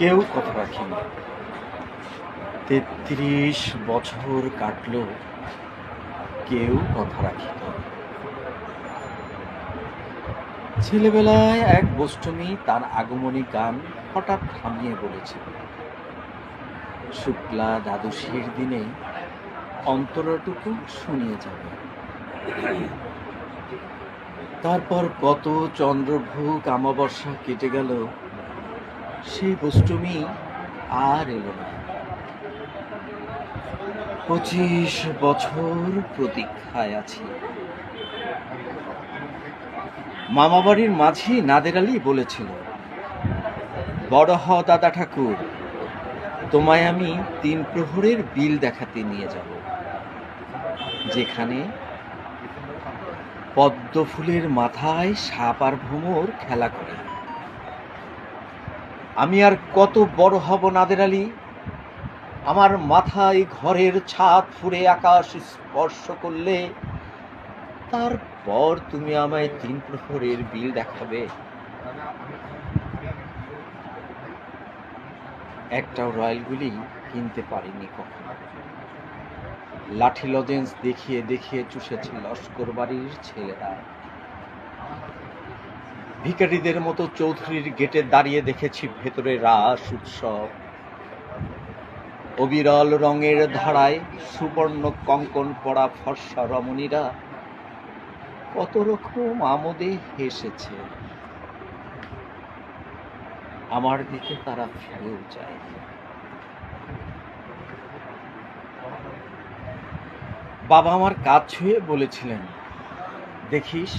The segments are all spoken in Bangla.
কেউ কথা রাখেনি। তেত্রিশ বছর কাটলো, কেউ কথা রাখেনি। ছেলেবেলায় এক গোষ্ঠমী তার আগমনী গান হঠাৎ থামিয়ে বলেছিল শুক্লা দ্বাদশীর দিনে অন্তরটুকু শুনিয়ে যাবে। তারপর কত চন্দ্রভোগ অমাবস্যা কেটে গেল সেই গোষ্ঠমী আর এলো না। পঁচিশ বছর প্রতীক্ষায় আছি। মামাবাড়ির মাঝি নাদের আলী বলেছিল, বড় হ দাদা ঠাকুর, তোমায় আমি তিন প্রহরের বিল দেখাতে নিয়ে যাব, যেখানে পদ্ম ফুলের মাথায় সাপ আর ভ্রমর খেলা করে। আমি আর কত বড় হব নাদের আলী? আমার মাথায় ঘরের ছাদ ফুরে আকাশ স্পর্শ করলে তারপর তুমি আমায় তিন প্রহরের বিল দেখাবে। একটাও রয়্যালগুলি কিনতে পারিনি কখনো। লাঠি লজেন্স দেখিয়ে দেখিয়ে চুষেছে লস্কর বাড়ির ছেলেরা। ভিখারিদের মতো চৌধুরীর গেটে দাঁড়িয়ে দেখেছি ভেতরে রাস, উৎসব। অবিরল রঙের ধারায় সুবর্ণ কঙ্কন পড়া ফর্সা রমণীরা কত রকম আমোদে হেসেছে। আমার দিকে তারা ফিরেও যায় বাবা আমার কাজ ছুঁয়ে বলেছিলেন, দেখিস,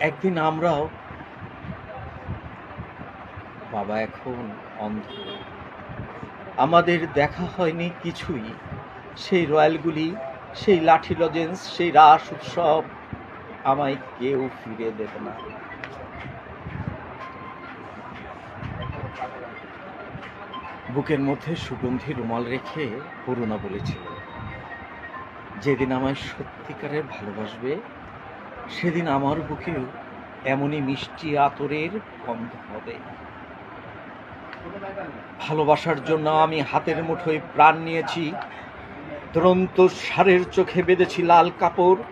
একদিন আমরাও বাবা এখন অন্ধ। আমাদের দেখা হয়নি কিছুই। সেই রয়্যালগুলি, সেই লাঠি লজেন্স, সেই রাস উৎসব আমায় কেউ ফিরে দেবে না। বুকের মধ্যে সুগন্ধি রুমাল রেখে করুণা বলেছিল, যেদিন আমায় সত্যিকারের ভালোবাসবে, সেদিন আমার বুকেও এমনই মিষ্টি আতরের গন্ধ হবে। ভালোবাসার জন্য আমি হাতের মুঠোয় প্রাণ নিয়েছি। দুরন্ত সারের চোখে বেঁধেছি লাল কাপড়।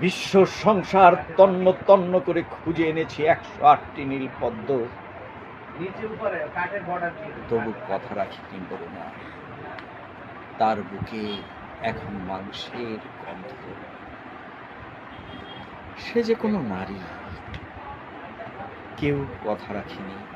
বিশ্ব সংসার তন্ন তন্ন করে খুঁজে এনেছি একশো আটটি নীল পদ্ম। তবু কথা রাখিনি বলে না। তার বুকে এখন মাংসের গন্ধ। সে যে কোনো নারী। কেউ কথা রাখেনি।